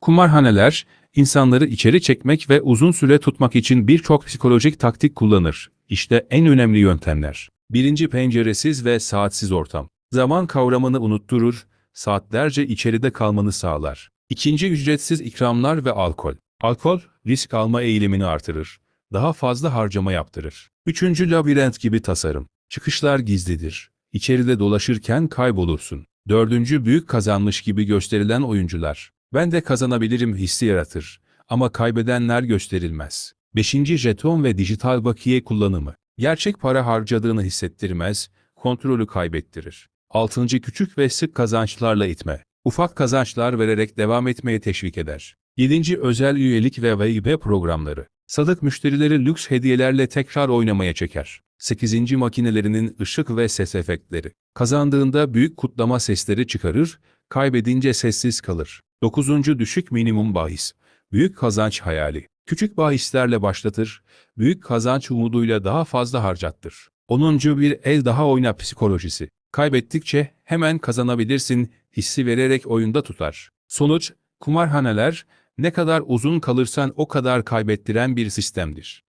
Kumarhaneler, insanları içeri çekmek ve uzun süre tutmak için birçok psikolojik taktik kullanır. İşte en önemli yöntemler. Birinci penceresiz ve saatsiz ortam. Zaman kavramını unutturur, saatlerce içeride kalmanı sağlar. İkinci ücretsiz ikramlar ve alkol. Alkol, risk alma eğilimini artırır. Daha fazla harcama yaptırır. Üçüncü labirent gibi tasarım. Çıkışlar gizlidir. İçeride dolaşırken kaybolursun. Dördüncü büyük kazanmış gibi gösterilen oyuncular. Ben de kazanabilirim hissi yaratır. Ama kaybedenler gösterilmez. Beşinci jeton ve dijital bakiye kullanımı. Gerçek para harcadığını hissettirmez, kontrolü kaybettirir. Altıncı küçük ve sık kazançlarla itme. Ufak kazançlar vererek devam etmeye teşvik eder. Yedinci özel üyelik ve VIP programları. Sadık müşterileri lüks hediyelerle tekrar oynamaya çeker. 8. makinelerinin ışık ve ses efektleri. Kazandığında büyük kutlama sesleri çıkarır, kaybedince sessiz kalır. 9. düşük minimum bahis. Büyük kazanç hayali. Küçük bahislerle başlatır, büyük kazanç umuduyla daha fazla harcattır. 10. bir el daha oyna psikolojisi. Kaybettikçe hemen kazanabilirsin hissi vererek oyunda tutar. Sonuç, kumarhaneler ne kadar uzun kalırsan o kadar kaybettiren bir sistemdir.